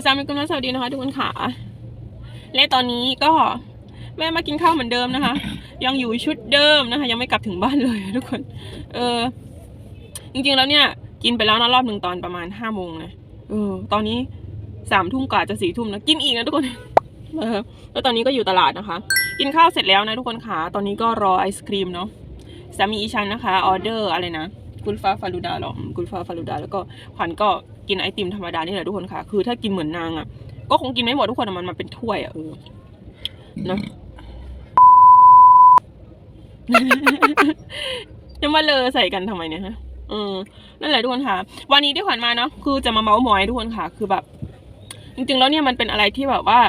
อาซามิกุลสวัสดีนะคะทุกคนค่ะและตอนนี้ก็แม่มากินข้าวเหมือนเดิมนะคะ ยังอยู่ชุดเดิมนะคะ ยังไม่กลับถึงบ้านเลยทุกคน เออ จริงๆแล้วเนี่ย กินไปแล้วนะรอบหนึ่งตอนประมาณห้าโมงนะเออ ตอนนี้สามทุ่มกว่าจะสี่ทุ่มนะกินอีกนะทุกคนเออแล้วตอนนี้ก็อยู่ตลาดนะคะ กินข้าวเสร็จแล้วนะทุกคนค่ะตอนนี้ก็รอไอศครีมเนาะสามีอีชันนะคะออเดอร์อะไรนะกุลฟ้าฟาลูดาหรอกุลฟ้าฟาลูดาแล้วก็ขวัญก็ กินไอติมธรรมดานี่แหละทุกคนค่ะ คือถ้ากินเหมือนนางอะ ก็คงกินไม่หมดทุกคนอะมันมันเป็นถ้วยอะเออเนอะจะมาเลอใส่กันทำไมเนี่ยฮะเออนั่นแหละทุกคนค่ะ วันนี้ที่ขวัญมาเนาะคือจะมาเมาส์มอยทุกคนค่ะ คือแบบ จริงๆแล้วเนี่ยมันเป็นอะไรที่แบบว่า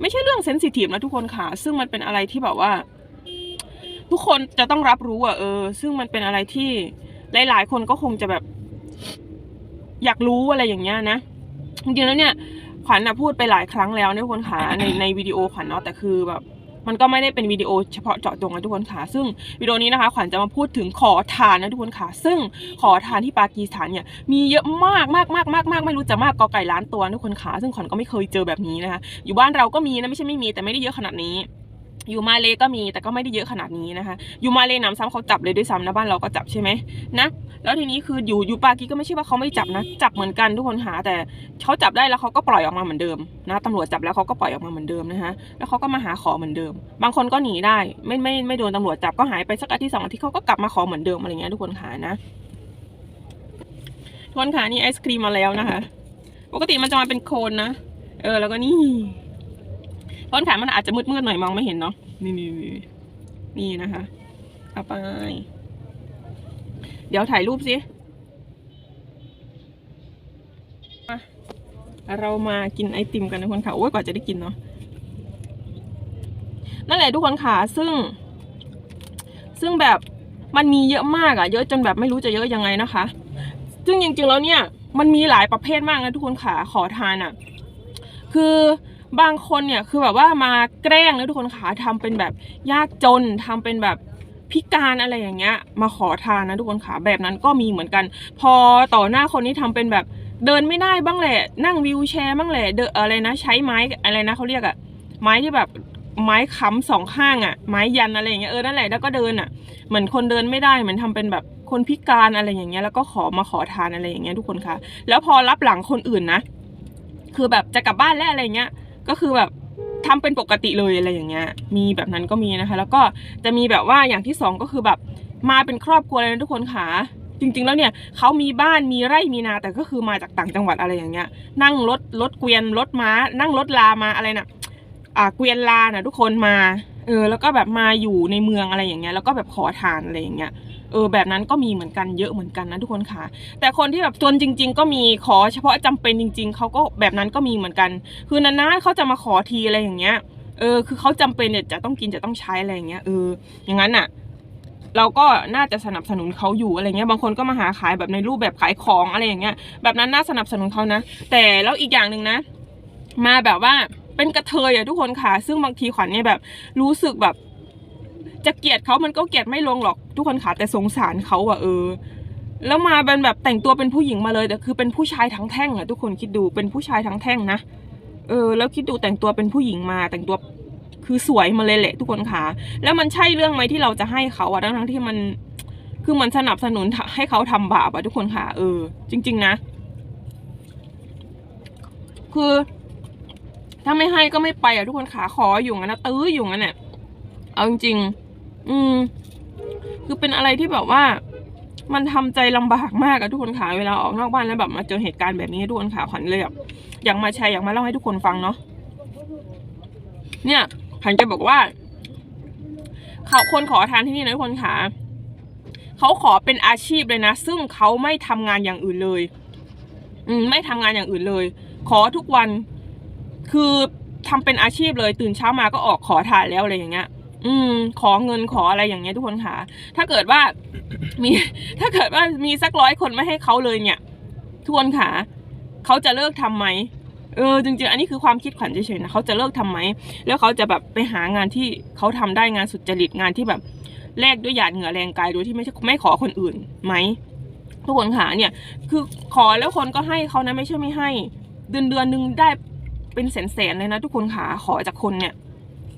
ไม่ใช่เรื่องเซนซิทีฟนะทุกคนค่ะ ซึ่งมันเป็นอะไรที่แบบว่า ทุกคนจะต้องรับรู้อะเออ ซึ่งมันเป็นอะไรที่หลาย ๆ คนก็คงจะแบบ อยากรู้อะไรอย่างเงี้ยนะจริงๆแล้วเนี่ยขวัญนะพูดไปหลายครั้งแล้วนะทุกคนค่ะในในวิดีโอขวัญเนาะแต่คือแบบมันก็ไม่ได้เป็นวิดีโอเฉพาะเจาะจงนะทุกคนค่ะ ซึ่งวิดีโอนี้นะคะ ขวัญจะมาพูดถึงขอทานนะทุกคนค่ะ ซึ่งขอทานที่ปากีสถานเนี่ยมีเยอะมากมากมากมากมากไม่รู้จะมากกอไก่ล้านตัวนะทุกคนค่ะ ซึ่งขวัญก็ไม่เคยเจอแบบนี้นะคะ อยู่บ้านเราก็มีนะไม่ใช่ไม่มีแต่ไม่ได้เยอะขนาดนี้ อยู่มาเลก็มีแต่ก็ไม่ได้เยอะขนาดนี้นะคะ อยู่มาเลน้ำซ้ำเขาจับเลยด้วยซ้ำนะบ้านเราก็จับใช่ไหมนะแล้วทีนี้คืออยู่อยู่ปากีก็ไม่ใช่ว่าเขาไม่จับนะจับเหมือนกันทุกคนหาแต่เขาจับได้แล้วเขาก็ปล่อยออกมาเหมือนเดิมนะตำรวจจับแล้วเขาก็ปล่อยออกมาเหมือนเดิมนะคะแล้วเขาก็มาหาขอเหมือนเดิม บางคนก็หนีได้ไม่ไม่ไม่โดนตำรวจจับก็หายไปสักอาทิตย์สองอาทิตย์เขาก็กลับมาขอเหมือนเดิมอะไรเงี้ยทุกคนหานะทุกคนขานี่ไอศครีมมาแล้วนะคะ ปกติมันจะมาเป็นโคนนะเออแล้วก็นี่ ต้นขามันอาจจะมืดๆหน่อยมองไม่เห็นเนาะนี่นี่นี่นี่นะคะเอาไป เดี๋ยวถ่ายรูปสิมาเรามากินไอติมกันนะทุกคนค่ะโอ้ยกว่าจะได้กินเนาะนั่นแหละทุกคนค่ะซึ่ง ซึ่งแบบมันมีเยอะมากอะเยอะจนแบบไม่รู้จะเยอะยังไงนะคะ ซึ่งจริงๆแล้วเนี่ย มันมีหลายประเภทมากนะทุกคนค่ะขอทานอะคือ บางคนเนี่ยคือแบบว่ามาแกล้งนะทุกคนค่ะทำเป็นแบบยากจนทำเป็นแบบพิการอะไรอย่างเงี้ย มาขอทานนะทุกคนค่ะแบบนั้นก็มีเหมือนกัน พอต่อหน้าคนนี้ทำเป็นแบบเดินไม่ได้บ้างแหละ นั่งวิวแชร์บ้างแหละเดนอะไรนะ ใช้ไม้อะไรนะเขาเรียกอะไม้ที่แบบไม้ค้ำสองข้างอะไม้ยันอะไรอย่างเงี้ยเออนั่นแหละแล้วก็เดินอะเหมือนคนเดินไม่ได้เหมือนทำเป็นแบบคนพิการอะไรอย่างเงี้ยแล้วก็ขอมาขอทานอะไรอย่างเงี้ยทุกคนคะแล้วพอรับหลังคนอื่นนะ คือแบบจะกลับบ้านแล้วอะไรเงี้ย ก็คือแบบทำเป็นปกติเลยอะไรอย่างเงี้ย มีแบบนั้นก็มีนะคะ แล้วก็จะมีแบบว่าอย่างที่สองก็คือแบบมาเป็นครอบครัวเลยนะทุกคนค่ะจริงๆแล้วเนี่ยเขามีบ้านมีไร่มีนาแต่ก็คือมาจากต่างจังหวัดอะไรอย่างเงี้ย นั่งรถรถเกวียนรถม้า นั่งรถลามาอะไรนะ่ะอ่าเกวียนลาน่ะทุกคนมาเออแล้วก็แบบมาอยู่ในเมืองอะไรอย่างเงี้ยแล้วก็แบบขอทานอะไรอย่างเงี้ย เออแบบนั้นก็มีเหมือนกันเยอะเหมือนกันนะทุกคนค่ะ แต่คนที่แบบจนจริง ๆ ก็มีขอเฉพาะจำเป็นจริง ๆเขาก็แบบนั้นก็มีเหมือนกัน คือนานๆเขาจะมาขอทีอะไรอย่างเงี้ยเออคือเขาจำเป็นเนี่ยจะต้องกินจะต้องใช้อะไรอย่างเงี้ยเอออย่างนั้นน่ะเราก็น่าจะสนับสนุนเขาอยู่อะไรเงี้ยบางคนก็มาหาขายแบบในรูปแบบขายของอะไรอย่างเงี้ยแบบนั้นน่าสนับสนุนเขานะ แต่แล้วอีกอย่างหนึ่งนะ มาแบบว่าเป็นกระเทยอะทุกคนค่ะ ซึ่งบางทีขวัญเนี่ยแบบรู้สึกแบบ จะเกลียดเขามันก็เกลียดไม่ลงหรอกทุกคนค่ะแต่สงสารเขาอะเออ แล้วมาเป็นแบบแต่งตัวเป็นผู้หญิงมาเลยแต่คือเป็นผู้ชายทั้งแท่งอะทุกคนคิดดูเป็นผู้ชายทั้งแท่งนะเออ แล้วคิดดูแต่งตัวเป็นผู้หญิงมาแต่งตัวคือสวยมาเลยแหละทุกคนค่ะแล้วมันใช่เรื่องไหมที่เราจะให้เขาอะทั้งทั้งที่มันคือมันสนับสนุนให้เขาทำบาปอะทุกคนค่ะ เออ จริง ๆ นะ คือ ถ้าไม่ให้ก็ไม่ไปอะทุกคนขาขออยู่งั้นนะตื้ออยู่งั้นเนี่ยเอาจริง ๆ อืม คือเป็นอะไรที่แบบว่า มันทำใจลำบากมากอะทุกคนขาเวลาออกนอกบ้านแล้วแบบมาเจอเหตุการณ์แบบนี้ทุกคนขาขวัญเลยแบบอยากมาแชร์อยากมาเล่าให้ทุกคนฟังเนาะเนี่ยขวัญจะบอกว่าเขาคนขอทานที่นี่นะทุกคนขาเขาขอเป็นอาชีพเลยนะ ซึ่งเขาไม่ทำงานอย่างอื่นเลย อืมไม่ทำงานอย่างอื่นเลย ขอทุกวันคือทำเป็นอาชีพเลยตื่นเช้ามาก็ออกขอทานแล้วอะไรอย่างเงี้ย อืม ขอเงินขออะไรอย่างเงี้ยทุกคนค่ะ ถ้าเกิดว่ามี ถ้าเกิดว่ามีสักร้อยคนไม่ให้เขาเลยเนี่ย ทุกคนค่ะเขาจะเลิกทำไหมเออจริงๆ อันนี้คือความคิดขวัญเฉยๆนะเขาจะเลิกทำไหมแล้วเขาจะแบบไปหางานที่เขาทำได้งานสุจริตงานที่แบบแลกด้วยหยาดเหงื่อแรงกายโดยที่ไม่ใช่ไม่ขอคนอื่นไหมทุกคนค่ะเนี่ย คือขอแล้วคนก็ให้เขานะไม่ใช่ไม่ให้ เดือนเดือนหนึ่งได้เป็นแสนๆเลยนะทุกคนขาขอจากคนเนี่ย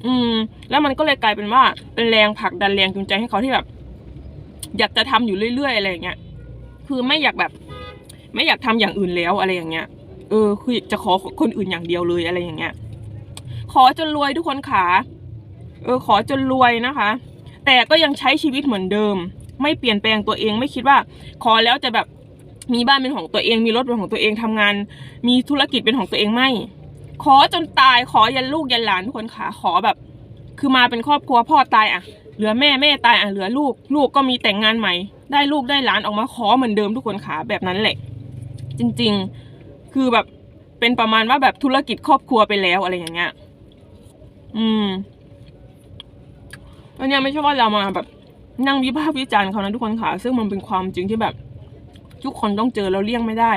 อืม แล้วมันก็เลยกลายเป็นว่าเป็นแรงผลักดันแรงจูงใจให้เขาที่แบบ อยากจะทำอยู่เรื่อยๆอะไรอย่างเงี้ยคือไม่อยากแบบ ไม่อยากทำอย่างอื่นแล้วอะไรอย่างเงี้ย เออ คือจะขอคนอื่นอย่างเดียวเลยอะไรอย่างเงี้ย ขอจนรวยทุกคนขาเออ ขอจนรวยนะคะ แต่ก็ยังใช้ชีวิตเหมือนเดิม ไม่เปลี่ยนแปลงตัวเองไม่คิดว่า ขอแล้วจะแบบมีบ้านเป็นของตัวเองมีรถเป็นของตัวเองทำงาน มีธุรกิจเป็นของตัวเองไม่ ขอจนตายขอยันลูกยันหลานทุกคนขาขอแบบ คือมาเป็นครอบครัวพ่อตายอะ เหลือแม่แม่ตายอะเหลือลูก ลูกก็มีแต่งงานใหม่ ได้ลูกได้หลานออกมาขอเหมือนเดิมทุกคนขาแบบนั้นแหละ จริงๆ คือแบบเป็นประมาณว่าแบบธุรกิจครอบครัวไปแล้วอะไรอย่างเงี้ยอืมแล้วเนี่ยไม่ใช่ว่าเรามาแบบนั่งวิพากษ์วิจารณ์เขานะทุกคนค่ะ ซึ่งมันเป็นความจริงที่แบบ ทุกคนต้องเจอเราเลี่ยงไม่ได้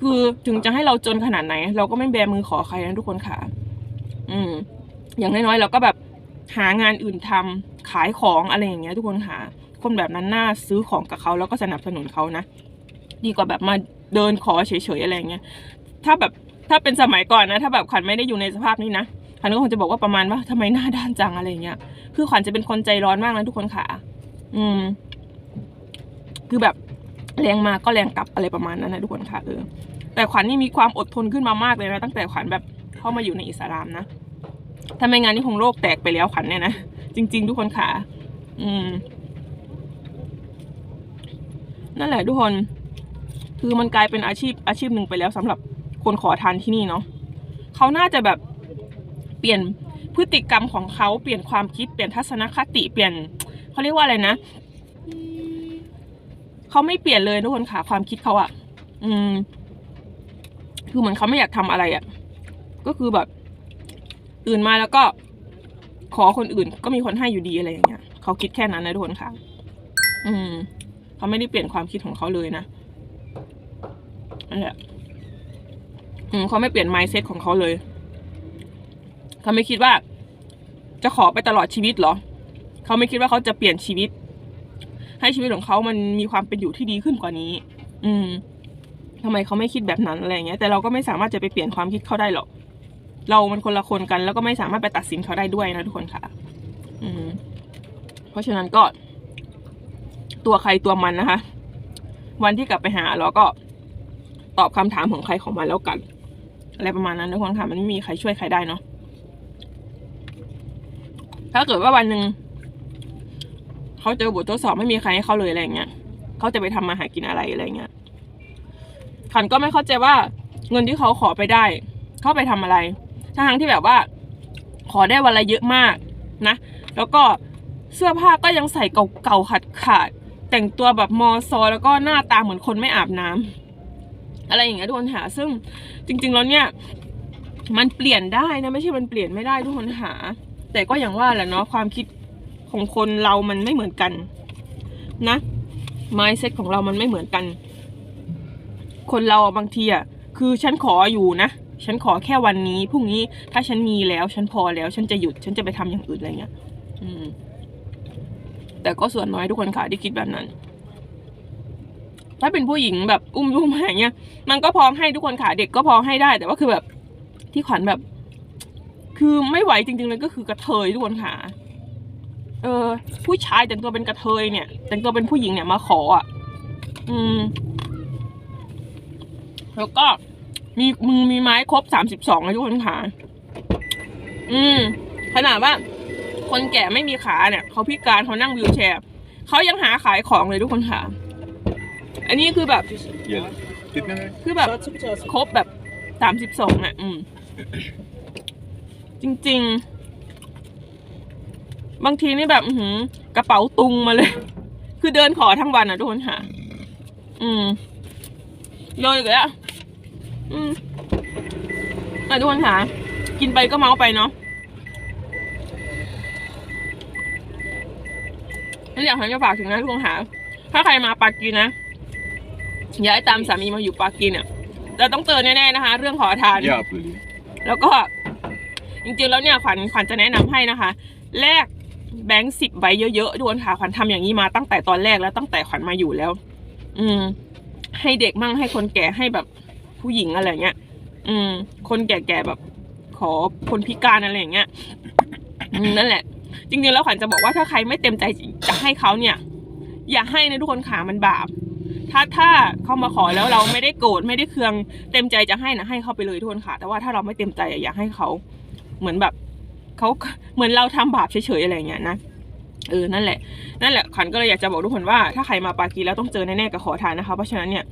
คือถึงจะให้เราจนขนาดไหน เราก็ไม่แบมือขอใครนะทุกคนค่ะ อืม อย่างน้อยๆเราก็แบบหางานอื่นทำขายของอะไรอย่างเงี้ย ทุกคนค่ะ คนแบบนั้นน่าซื้อของกับเขาแล้วก็สนับสนุนเขานะดีกว่าแบบมาเดินขอเฉยๆอะไรเงี้ย ถ้าแบบถ้าเป็นสมัยก่อนนะ ถ้าแบบขวัญไม่ได้อยู่ในสภาพนี้นะขวัญก็คงจะบอกว่าประมาณว่าทำไมหน้าด้านจังอะไรเงี้ย คือขวัญจะเป็นคนใจร้อนมากนะทุกคนค่ะ อืม คือแบบ แรงมาก็แรงกลับอะไรประมาณนั้นนะทุกคนค่ะเออแต่ขวัญนี่มีความอดทนขึ้นมามากเลยนะตั้งแต่ขวัญแบบเข้ามาอยู่ในอิสลามนะถ้าไม่งั้นนี่คงโลกแตกไปแล้วขวัญเนี่ยนะจริง ๆ ทุกคนค่ะอืม นั่นแหละทุกคน คือมันกลายเป็นอาชีพอาชีพหนึ่งไปแล้วสำหรับคนขอทานที่นี่เนาะเขาน่าจะแบบเปลี่ยนพฤติกรรมของเขาเปลี่ยนความคิดเปลี่ยนทัศนคติเปลี่ยนเขาเรียกว่าอะไรนะ เขาไม่เปลี่ยนเลยทุกคนค่ะ ความคิดเขาอะอืม คือเหมือนเขาไม่อยากทำอะไรอะก็คือแบบตื่นมาแล้วก็ ขอคนอื่น ก็มีคนให้อยู่ดีอะไรอย่างเงี้ยเขาคิดแค่นั้นนะทุกคนค่ะ อืมเขาไม่ได้เปลี่ยนความคิดของเขาเลยนะนั่นแหละอืมเขาไม่เปลี่ยน mindset ของเขาเลยเขาไม่คิดว่า จะขอไปตลอดชีวิตเหรอ เขาไม่คิดว่าเขาจะเปลี่ยนชีวิต ให้ชีวิตของเขามันมีความเป็นอยู่ที่ดีขึ้นกว่านี้ อืมทำไมเขาไม่คิดแบบนั้นอะไรเงี้ยแต่เราก็ไม่สามารถจะไปเปลี่ยนความคิดเขาได้หรอกเรามันคนละคนกัน แล้วก็ไม่สามารถไปตัดสินเขาได้ด้วยนะทุกคนค่ะ อืม เพราะฉะนั้นก็ ตัวใครตัวมันนะคะ วันที่กลับไปหาเราก็ตอบคำถามของใครของมันแล้วกัน อะไรประมาณนั้นทุกคนค่ะ มันไม่มีใครช่วยใครได้เนาะถ้าเกิดว่าวันหนึ่ง เขาเจอบททดสอบไม่มีใครให้เขาเลยอะไรเงี้ยเขาจะไปทำมาหากินอะไรอะไรเงี้ยขันก็ไม่เข้าใจว่าเงินที่เขาขอไปได้ เขาไปทำอะไรทั้งที่แบบว่า ขอได้วันละเยอะมากนะ แล้วก็เสื้อผ้าก็ยังใส่เก่าๆขาดขาดๆแต่งตัวแบบมอซอแล้วก็หน้าตาเหมือนคนไม่อาบน้ำอะไรอย่างเงี้ยทุกคนหา ซึ่งจริง ๆ แล้วเนี่ย มันเปลี่ยนได้นะไม่ใช่มันเปลี่ยนไม่ได้ทุกคนหา แต่ก็อย่างว่าแหละเนาะความคิด ของคนเรามันไม่เหมือนกัน นะ mindset ของเรามันไม่เหมือนกัน คนเราบางทีอะคือฉันขออยู่นะฉันขอแค่วันนี้พรุ่งนี้ถ้าฉันมีแล้ว ฉันพอแล้วฉันจะหยุด ฉันจะไปทำอย่างอื่นอะไรเงี้ยอืม แต่ก็ส่วนน้อยทุกคนค่ะที่คิดแบบนั้น ถ้าเป็นผู้หญิงแบบอุ้มลูกมาอย่างเงี้ย มันก็พอให้ทุกคนค่ะเด็กก็พอให้ได้ แต่ว่าคือแบบที่ขวัญแบบ คือไม่ไหวจริงๆเลยก็คือกระเทยทุกคนค่ะ เออ ผู้ชายแต่งตัวเป็นกระเทยเนี่ย แต่งตัวเป็นผู้หญิงเนี่ยมาขออะ อืม แล้วก็มีมือมีไม้ครบสามสิบสองเลยทุกคนค่ะ อืม ขนาดว่า คนแก่ไม่มีขาเนี่ยเขาพิการเขานั่งวิวแชร์เขายังหาขายของเลยทุกคนค่ะ อันนี้คือแบบ คือแบบครบแบบสามสิบสองอะ อืม จริง ๆ บางทีนี่แบบอือหือกระเป๋าตุงมาเลย คือเดินขอทั้งวันอะทุกคนค่ะ อืมเลยอีกแล้วอืมอะทุกคนค่ะ กินไปก็เมาไปเนาะนั่นอยากให้จะฝากถึงนะทุกคนค่ะ ถ้าใครมาปากีนะย้ายตามสามีมาอยู่ปากีเนี่ยเราต้องเตือนแน่ๆนะคะ เรื่องขอทาน Yağ böyle. แล้วก็จริงๆแล้วเนี่ยขวัญขวัญจะแนะนำให้นะคะ แลก แบงค์สิบใบเยอะๆด้วยค่ะขวัญทำอย่างนี้มาตั้งแต่ตอนแรกแล้วตั้งแต่ขวัญมาอยู่แล้ว อืม ให้เด็กมั่งให้คนแก่ให้แบบผู้หญิงอะไรเงี้ยอืม คนแก่ๆแบบ ขอคนพิการอะไรอย่างเงี้ยนั่นแหละ จริงๆแล้วขวัญจะบอกว่าถ้าใครไม่เต็มใจจะให้เขาเนี่ย อย่าให้นะทุกคนขามันบาป ถ้าถ้าเขามาขอแล้วเราไม่ได้โกรธไม่ได้เคือง เต็มใจจะให้นะให้เขาไปเลยทุกคนค่ะ แต่ว่าถ้าเราไม่เต็มใจอะอย่าให้เขาเหมือนแบบ เขาเหมือนเราทำบาปเฉยๆอะไรอย่างเงี้ยนะเออ นั่นแหละ นั่นแหละขวัญก็เลยอยากจะบอกทุกคนว่า ถ้าใครมาปากีแล้วต้องเจอแน่ๆกับขอทานนะคะ เพราะฉะนั้นเนี่ย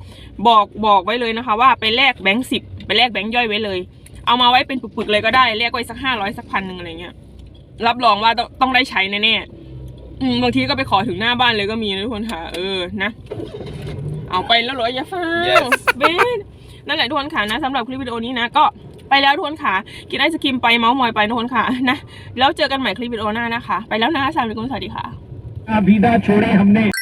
บอก บอกไว้เลยนะคะ ว่าไปแลกแบงค์สิบไปแลกแบงค์ย่อยไว้เลย เอามาไว้เป็นปึกๆเลยก็ได้ แลกไว้สักห้าร้อยสักพันหนึ่งอะไรเงี้ย รับรองว่าต้องต้องได้ใช้แน่ๆ อืม บางทีก็ไปขอถึงหน้าบ้านเลยก็มีนะทุกคนค่ะ เออ นะ เอาไปแล้วเหรออย่าฟัง Yes เบนนั่นแหละทุกคนค่ะนะสำหรับคลิปวิดีโอนี้นะ ก็ ไปแล้วทุกคนค่ะ กินไอศครีมไปเมาส์มอยไปทุกคนค่ะนะแล้วเจอกันใหม่คลิปวิดีโอหน้านะคะ ไปแล้วนะสวัสดีคุณสวัสดีค่ะ अभिदा छोड़े हमने